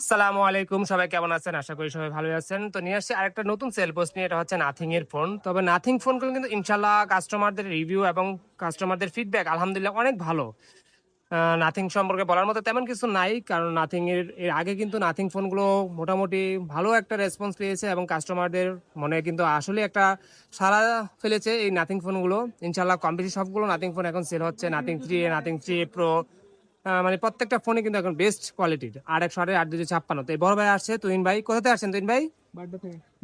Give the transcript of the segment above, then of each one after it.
সালামু আলাইকুম, সবাই কেমন আছেন? আশা করি সবাই ভালো আছেন। তো নিয়ে আসছি আরেকটা নতুন সেল পোস্ট নিয়ে, এটা হচ্ছে নাথিং এর ফোন তবে নাথিং ফোনগুলো কিন্তু ইনশাল্লাহ কাস্টমারদের রিভিউ এবং কাস্টমারদের ফিডব্যাক আলহামদুলিল্লাহ অনেক ভালো। নাথিং সম্পর্কে বলার মতো তেমন কিছু নাই, কারণ নাথিং এর এর আগে কিন্তু নাথিং ফোনগুলো মোটামুটি ভালো একটা রেসপন্স পেয়েছে এবং কাস্টমারদের মনে কিন্তু আসলে একটা সারা ফেলেছে এই নাথিং ফোনগুলো ইনশাল্লাহ কম সবগুলো নাথিং ফোন এখন সেল হচ্ছে। Nothing three Nothing three pro মানে প্রত্যেকটা ফোনে কিন্তু এখন বেস্ট কোয়ালিটির আর একশো আটের আট দুশো ছাপ্পান্ন। তো এই বড় ভাই আসছে তুহিন ভাই। কোথাতে আসছেন তুহিন ভাই?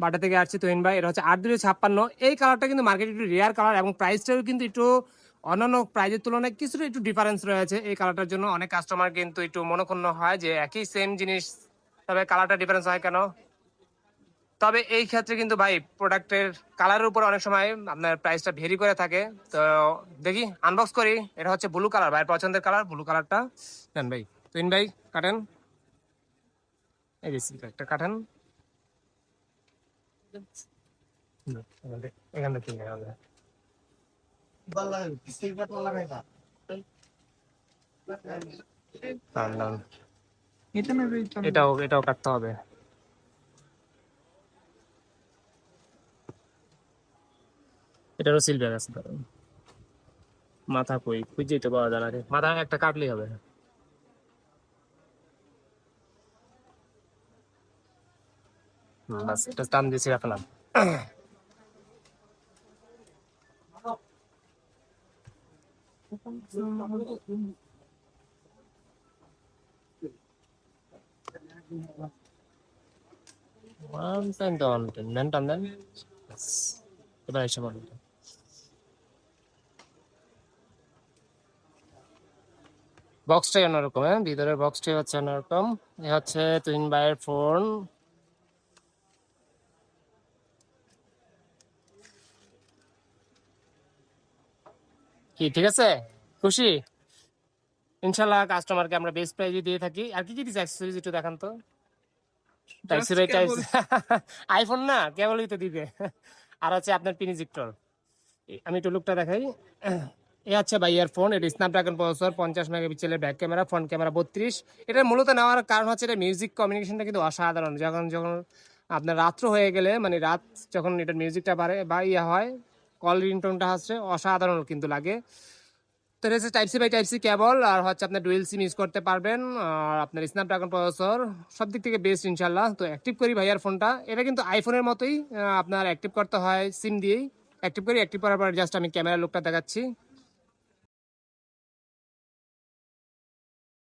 বাড্ডা থেকে। আসছে তুহিন ভাই। এটা হচ্ছে আট দুশো ছাপ্পান্ন। এই কালারটা কিন্তু মার্কেটে একটু রেয়ার কালার এবং প্রাইসটাও কিন্তু একটু অন্যান্য প্রাইজের তুলনায় কিছুটা একটু ডিফারেন্স রয়েছে। এই কালারটার জন্য অনেক কাস্টমার কিন্তু একটু মনক্ষুণ্ণ হয় যে একই সেম জিনিস তবে কালারটা ডিফারেন্স হয় কেন? তবে এই ক্ষেত্রে কিন্তু ভাই প্রোডাক্টের কালারের উপর অনেক সময় আপনার প্রাইসটা ভেরি করে থাকে। তো দেখি আনবক্স করি। এটা হচ্ছে ব্লু কালার ভাইয়ের পছন্দের কালার ব্লু কালারটা নেন ভাই তুইন ভাই কাটেন। এই যে একটা কাটেন। এখান থেকে। এটাও এটাও কাটতে হবে। এটারও সিল ব্যাগ আছে। মাথা কই খুঁজেই তো পাওয়া যায় না। মাথা একটা কাটলেই হবে। বাস এটা টান দিয়েছি রাখলাম বক্সটাই অন্যরকম হ্যাঁ? ভিতরের বক্সটাই হচ্ছে অন্যরকম। এ হচ্ছে তুহিন ভাইয়ের ফোন কি ঠিক আছে? খুশি? ইনশাল্লাহ কাস্টমারকে আমরা বেস্ট প্রাইজে দিয়ে থাকি। আর কি কি দিচ্ছে অ্যাক্সেসরিজ একটু দেখান তো? আইফোন না কেবলই তো দিবে। আর হচ্ছে আপনার পিনিজিক্টর আমি একটু লুকটা দেখাই। এ হচ্ছে ভাই ইয়ারফোন এটা স্ন্যাপড্রাগন প্রসেসর পঞ্চাশ মেগাপিক্সেলের ব্যাক ক্যামেরা ফ্রন্ট ক্যামেরা বত্রিশ। এটা মূলত নেওয়ার কারণ হচ্ছে এটা মিউজিক কমিউনিকেশনটা কিন্তু অসাধারণ। যখন যখন আপনার রাত্র হয়ে গেলে মানে রাত যখন এটার মিউজিকটা বাড়ে বা ইয়ে হয় কল রিংটোনটা হচ্ছে অসাধারণ কিন্তু লাগে। তো এটা হচ্ছে type C by type C cable আর হচ্ছে আপনার ডুয়েল সিম ইউজ করতে পারবেন, আর আপনার স্ন্যাপড্রাগন প্রসেসর সব দিক থেকে বেস্ট ইনশাল্লাহ তো অ্যাক্টিভ করি ভাইয়ার ফোনটা এটা কিন্তু আইফোনের মতোই আপনার অ্যাক্টিভ করতে হয় সিম দিয়েই। অ্যাক্টিভ করি অ্যাক্টিভ করার পর জাস্ট আমি ক্যামেরা লুকটা দেখাচ্ছি।